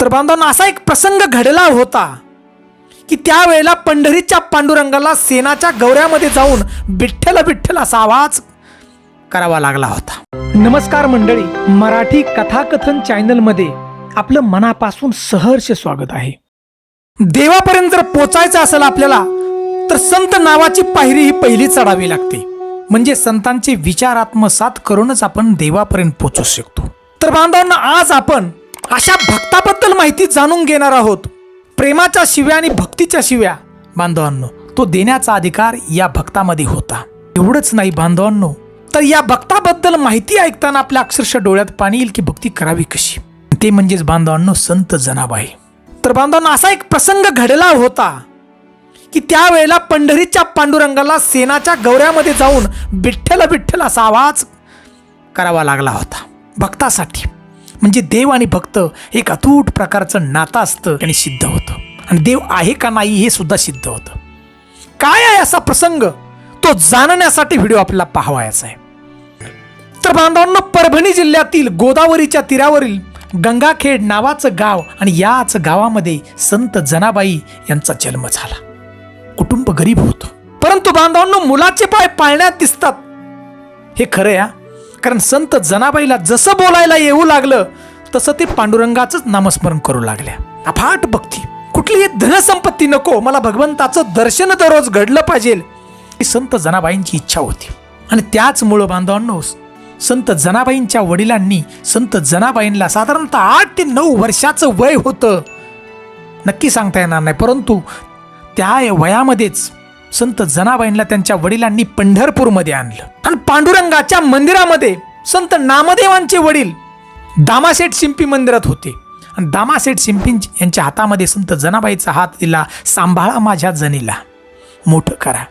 तर बांधवांनो असा एक प्रसंग घडला होता की त्यावेळेला पंढरीच्या पांडुरंगाला सेनाच्या गौऱ्यामध्ये जाऊन बिठ्ठल बिठ्ठल असा आवाज करावा लागला होता. नमस्कार मंडळी मराठी कथाकथन चॅनलमध्ये आपलं मनापासून सहर्ष स्वागत आहे. देवापर्यंत जर पोचायचं असेल आपल्याला तर संत नावाची पायरी ही पहिली चढावी लागते. म्हणजे संतांचे विचार आत्मसात करूनच आपण देवापर्यंत पोचू शकतो. तर बांधवांना आज आपण अशा भक्ताबद्दल माहिती जाणून घेणार आहोत. प्रेमाच्या शिव्या आणि भक्तीच्या शिव्या. बांधवांनो तो देण्याचा अधिकार या भक्तामध्ये होता. एवढंच नाही बांधवांनो तर या भक्ताबद्दल माहिती ऐकताना आपल्या अक्षरशः डोळ्यात पाणी येईल की भक्ती करावी कशी? ते म्हणजेच बांधवांनो संत जनाबाई तर बांधवांना असा एक प्रसंग घडला होता की त्यावेळेला पंढरीच्या पांडुरंगाला सेनाच्या गौऱ्यामध्ये जाऊन विठ्ठल विठ्ठल असा आवाज करावा लागला होता. भक्तासाठी. म्हणजे देव आणि भक्त एक अतूट प्रकारचं नातं असतं आणि सिद्ध होतं. आणि देव आहे का नाही हे सुद्धा सिद्ध होतं. काय आहे असा प्रसंग? तो जाणण्यासाठी व्हिडिओ आपल्याला पाहावायचा आहे. तर बांधवांना परभणी जिल्ह्यातील गोदावरीच्या तीरावरील गंगाखेड नावाचं गाव आणि याच गावामध्ये संत जनाबाई यांचा जन्म झाला. कुटुंब गरीब होतं. परंतु बांधवांना मुलाचे पाय पाळण्यात दिसतात. हे खरं या कारण संत जनाबाईला जसं बोलायला येऊ लागलं तसं ते पांडुरंगाचंच नामस्मरण करू लागल्या. अफाट भक्ती. कुठलीही धनसंपत्ती नको. मला भगवंताचं दर्शन दररोज घडलं पाहिजे. ही संत जनाबाईंची इच्छा होती. आणि त्याच मूळ बांधवांनो संत जनाबाईंच्या वडिलांनी संत जनाबाईंना साधारणतः आठ ते नऊ वर्षाचं वय होतं. नक्की सांगता येणार नाही परंतु त्या वयामध्येच संत जनाबाईंना त्यांच्या वडिलांनी पंढरपूरमध्ये आणलं. आणि पांडुरंगाच्या मंदिरामध्ये संत नामदेवांचे वडील दामासेठ शिंपी मंदिरात होते. आणि दामासेठ शिंपी यांच्या हातामध्ये संत जनाबाईचा हात दिला सांभाळा माझ्या जनीला मोठं करा.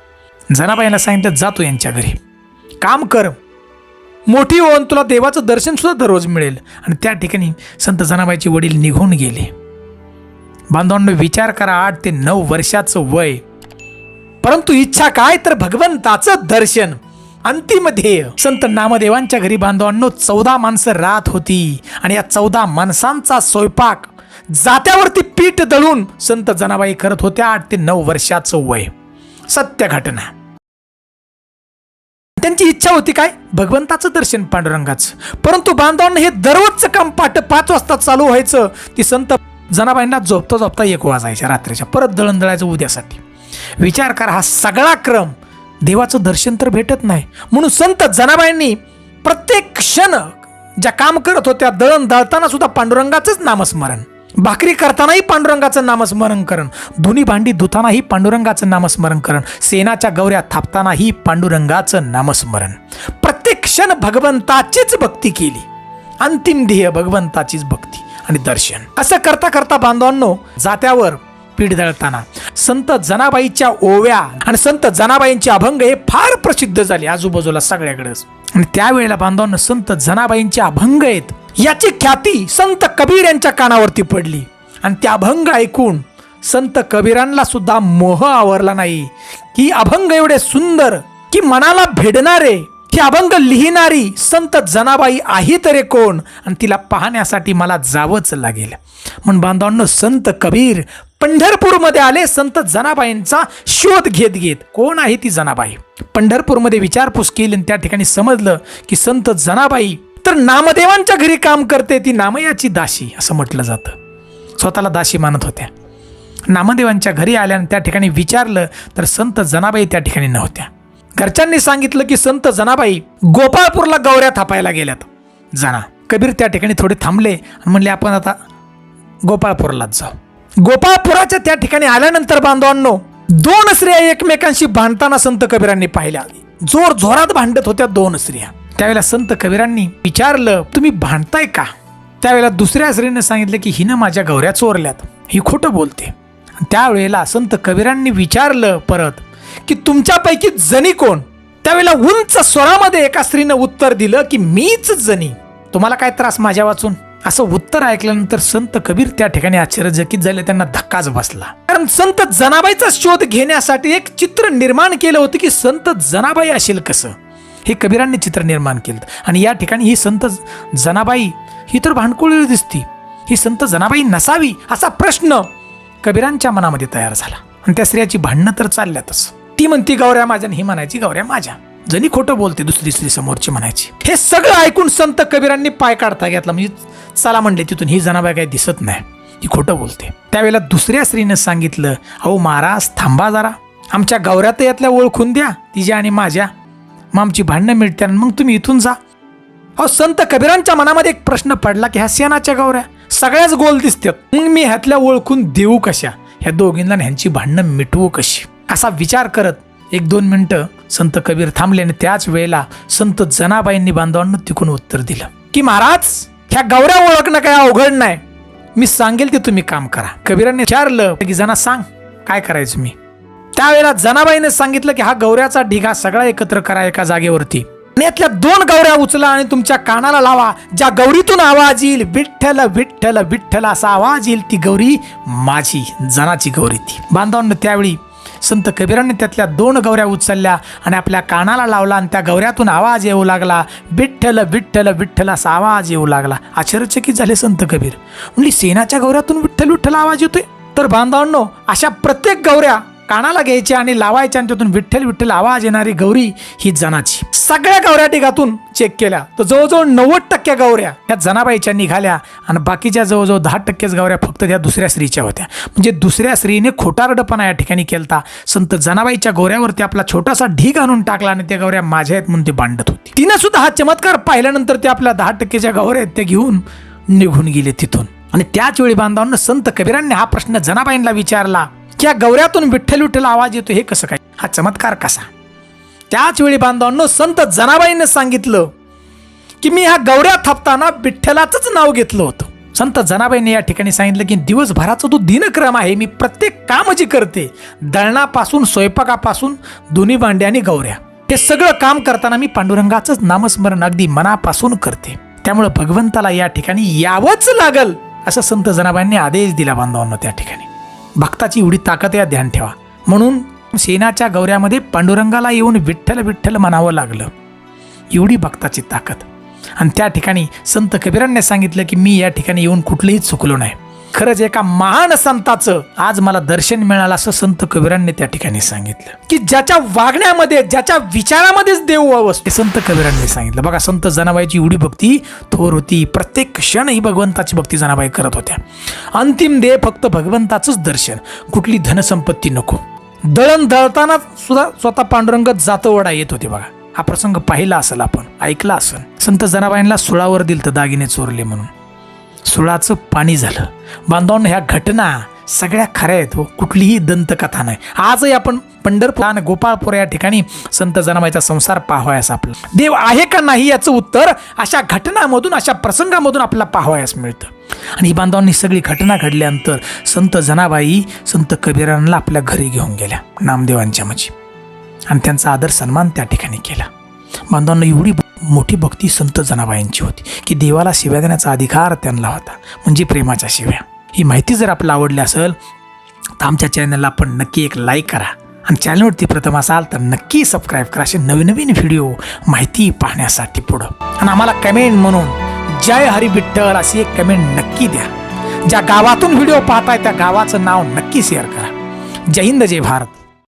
जनाबाईंना सांगितलं जातो यांच्या घरी. काम कर. मोठी होऊन तुला देवाचं दर्शनसुद्धा दररोज मिळेल. आणि त्या ठिकाणी संत जनाबाईचे वडील निघून गेले. बांधवांनो विचार करा आठ ते नऊ वर्षाचं वय परंतु इच्छा काय तर भगवंताचं दर्शन. अंतिम ध्येय. संत नामदेवांच्या घरी बांधवांनो चौदा माणसं राहत होती आणि या चौदा माणसांचा स्वयंपाक जात्यावरती पीठ दळून संत जनाबाई करत होत्या आठ ते नऊ वर्षाचं वय. सत्य घटना. त्यांची इच्छा होती काय? भगवंताचं दर्शन पांडुरंगाचं. परंतु बांधवांना हे दररोजचं काम पाठ पाच वाजता चालू व्हायचं. ती संत जनाबाईंना झोपता झोपता एक वाजायच्या रात्रीच्या. परत दळण दळायचं उद्यासाठी. विचार करा हा सगळा क्रम देवाचं दर्शन तर भेटत नाही. म्हणून संत जनाबाईंनी प्रत्येक क्षण ज्या काम करत होत्या दळण दळताना सुद्धा पांडुरंगाचंच नामस्मरण. भाकरी करतानाही पांडुरंगाचं नामस्मरण करण. धुनी भांडी धुतानाही पांडुरंगाचं नामस्मरण करण. सेनाच्या गौऱ्या थापतानाही पांडुरंगाचं नामस्मरण. प्रत्येक क्षण भगवंताचीच भक्ती केली. अंतिम ध्येय भगवंताचीच भक्ती आणि दर्शन. असं करता करता बांधवांनो जात्यावर पीठ दळताना. संत जनाबाईच्या ओव्या आणि संत जनाबाईंचे अभंग हे फार प्रसिद्ध झाले आजूबाजूला सगळ्याकडेच आणि त्यावेळेला बांधवांना संत जनाबाईंचे अभंग आहेत याची ख्याती संत कबीर यांच्या कानावरती पडली. आणि त्या अभंग ऐकून संत कबीरांना सुद्धा मोह आवरला नाही. की अभंग एवढे सुंदर की मनाला भेडणारे की अभंग लिहिणारी संत जनाबाई आहे तरी कोण? आणि तिला पाहण्यासाठी मला जावंच लागेल. म्हणून बांधवांनो संत कबीर पंढरपूरमध्ये आले संत जनाबाईंचा शोध घेत घेत. कोण आहे ती जनाबाई? पंढरपूरमध्ये विचारपूस केली आणि त्या ठिकाणी समजलं की संत जनाबाई तर नामदेवांच्या घरी काम करते ती नामयाची दाशी असं म्हटलं जातं. स्वतःला दाशी मानत होत्या. नामदेवांच्या घरी आल्या आणि त्या ठिकाणी विचारलं तर संत जनाबाई त्या ठिकाणी नव्हत्या. घरच्यांनी सांगितलं की संत जनाबाई गोपाळपूरला गौऱ्या थापायला गेल्यात. जना कबीर त्या ठिकाणी थोडे थांबले आणि म्हणले आपण आता गोपाळपूरलाच जाऊ. गोपाळपुराच्या त्या ठिकाणी आल्यानंतर बांधवांनो दोन स्त्रिया एकमेकांशी भांडताना संत कबीरांनी पाहिल्या. जोर जोरात भांडत होत्या दोन स्त्रिया. त्यावेळेला संत कबीरांनी विचारलं तुम्ही भांडताय का? त्यावेळेला दुसऱ्या स्त्रीने सांगितलं की हिनं माझ्या गौऱ्या चोरल्यात. ही खोटं बोलते. त्यावेळेला संत कबीरांनी विचारलं परत की तुमच्यापैकी जणी कोण? त्यावेळेला उंच स्वरामध्ये एका स्त्रीनं उत्तर दिलं की मीच जणी. तुम्हाला काय त्रास माझ्या वाचून? असं उत्तर ऐकल्यानंतर संत कबीर त्या ठिकाणी आश्चर्यचकित झाले त्यांना धक्काच बसला. कारण संत जनाबाईचा शोध घेण्यासाठी एक चित्र निर्माण केलं होतं की संत जनाबाई असेल कसं? हे कबीरांनी चित्र निर्माण केलं. आणि या ठिकाणी ही संत जनाबाई ही तर भांडकुळी दिसती. ही संत जनाबाई नसावी असा प्रश्न कबीरांच्या मनामध्ये तयार झाला. आणि त्या स्त्रियाची भांडणं तर चालल्यातच. ती म्हणती गौऱ्या माझ्या. ही म्हणायची गौऱ्या माझ्या. जणी खोटं बोलते दुसरी स्त्री समोरची म्हणायची. हे सगळं ऐकून संत कबीरांनी पाय काढता घेतला. म्हणजे चला म्हणले तिथून ही जनाबाई काही दिसत नाही. ही खोटं बोलते. त्यावेळेला दुसऱ्या स्त्रीनं सांगितलं अहो महाराज थांबा जरा. आमच्या गौऱ्यात यातल्या ओळखून द्या. तिच्या आणि माझ्या. मग आमची भांडणं मिळते आणि मग तुम्ही इथून जा. अहो संत कबीरांच्या मनामध्ये एक प्रश्न पडला की ह्या सेनाच्या गौऱ्या सगळ्याच गोल दिसतात मग मी ह्यातल्या ओळखून देऊ कशा? ह्या दोघींना ह्यांची भांडणं मिटवू कशी? असा विचार करत एक दोन मिनटं संत कबीर थांबले आणि त्याच वेळेला संत जनाबाईंनी बांधवांना तिकून उत्तर दिलं की महाराज ह्या गौऱ्या ओळखणं काय अवघड नाही. मी सांगेल ते तुम्ही काम करा. कबीरांनी विचारलं की जना सांग काय करायचं मी? त्यावेळेला जनाबाईने सांगितलं की हा गौऱ्याचा ढिगा सगळा एकत्र करा एका जागेवरती. आणि यातल्या दोन गौऱ्या उचला आणि तुमच्या कानाला लावा. ज्या गौरीतून आवाज येईल विठ्ठल विठ्ठल विठ्ठल असा आवाज येईल ती गौरी माझी जनाची गौरी ती. बांधवांना त्यावेळी संत कबीरांनी त्यातल्या दोन गवऱ्या उचलल्या आणि आपल्या कानाला लावला आणि त्या गवऱ्यातून आवाज येऊ लागला. विठ्ठल विठ्ठल विठ्ठल असा आवाज येऊ लागला. आश्चर्यचकित झाले संत कबीर. म्हणजे सेनाच्या गौऱ्यातून विठ्ठल विठ्ठल आवाज येतोय? तर बांधवांनो अशा प्रत्येक गवऱ्या कानाला घ्यायच्या आणि लावायच्या आणि त्यातून विठ्ठल विठ्ठल आवाज येणारी गौरी ही जनाची. सगळ्या गौऱ्या टिकातून चेक केल्या. तर जवळजवळ नव्वद टक्के गौऱ्या ह्या जनाबाईच्या निघाल्या आणि बाकीच्या जवळजवळ दहा टक्केच गौऱ्या फक्त त्या दुसऱ्या स्त्रीच्या होत्या. म्हणजे दुसऱ्या स्त्रीने खोटारडपणा या ठिकाणी केलता. संत जनाबाईच्या गौऱ्यावरती आपला छोटासा ढीग आणून टाकला आणि त्या गौऱ्या माझ्या आहेत म्हणून ते बांधत होती. तिनं सुद्धा हा चमत्कार पाहिल्यानंतर ते आपल्या दहा टक्केच्या गौऱ्या आहेत त्या घेऊन निघून गेले तिथून. आणि त्याच वेळी बांधवांना संत कबीरांनी हा प्रश्न जनाबाईंना विचारला. या गौऱ्यातून विठ्ठल विठ्ठल आवाज येतो हे कसं काय? हा चमत्कार कसा? त्याच वेळी बांधवांनो संत जनाबाईंनी सांगितलं की मी ह्या गौऱ्या थापताना विठ्ठलाचंच नाव घेतलं होतं. संत जनाबाईंनी या ठिकाणी सांगितलं की दिवसभराचा तो दिनक्रम आहे मी प्रत्येक काम जी करते. दळणापासून स्वयंपाकापासून दोन्ही भांडे आणि गौऱ्या. हे सगळं काम करताना मी पांडुरंगाचंच नामस्मरण अगदी मनापासून करते. त्यामुळे भगवंताला या ठिकाणी यावंच लागल असं संत जनाबाईंनी आदेश दिला बांधवांना त्या ठिकाणी. भक्ताची एवढी ताकद या ध्यान ठेवा. म्हणून सेनाच्या गौऱ्यामध्ये पांडुरंगाला येऊन विठ्ठल विठ्ठल म्हणावं लागलं. एवढी भक्ताची ताकद. आणि त्या ठिकाणी संत कबीरांनी सांगितलं की मी या ठिकाणी येऊन कुठलंही चुकलो नाही. खरंच एका महान संताचं आज मला दर्शन मिळालं असं संत कबीरांनी त्या ठिकाणी सांगितलं. की ज्याच्या वागण्यामध्ये ज्याच्या विचारामध्येच देव अवस्थे संत कबीरांनी सांगितलं. बघा संत जनाबाईची एवढी भक्ती थोर होती. प्रत्येक क्षण ही भगवंताची भक्ती जनाबाई करत होत्या. अंतिम देह फक्त भगवंताचंच दर्शन. कुठली धनसंपत्ती नको. दळण दळताना सुद्धा स्वतः पांडुरंग जातोवडा येत होते बघा. हा प्रसंग पाहिला असेल आपण ऐकला असेल. संत जनाबाईंना सुळावर दिल तर दागिने चोरले म्हणून. सुळाचं पाणी झालं. बांधवांना ह्या घटना सगळ्या खऱ्या आहेत हो. कुठलीही दंतकथा नाही. आजही आपण पंढरपूर आणि गोपाळपूर या ठिकाणी संत जनाबाईचा संसार पाहावयास आपला. देव आहे का नाही याचं उत्तर अशा घटनामधून अशा प्रसंगामधून आपल्याला पाहावयास मिळतं. आणि ही बांधवांनी सगळी घटना घडल्यानंतर संत जनाबाई संत कबीरांना आपल्या घरी घेऊन गेल्या नामदेवांच्या म्हणजे आणि त्यांचा आदर सन्मान त्या ठिकाणी केला. बांधवांना एवढी मोठी भक्ती संत जनाबाईंची होती की देवाला शिव्या देण्याचा अधिकार त्यांना होता म्हणजे प्रेमाच्या शिव्या ही माहिती जर आपल्याला आवडली असेल तर आमच्या चॅनलला आपण नक्की एक लाईक करा. आणि चॅनलवरती प्रथम असाल तर नक्की सबस्क्राईब करा असे नवीन नवीन व्हिडिओ माहिती पाहण्यासाठी पुढं. आणि आम्हाला कमेंट म्हणून जय हरी विठ्ठल अशी एक कमेंट नक्की द्या. ज्या गावातून व्हिडिओ पाहताय त्या गावाचं नाव नक्की शेअर करा. जय हिंद जय भारत.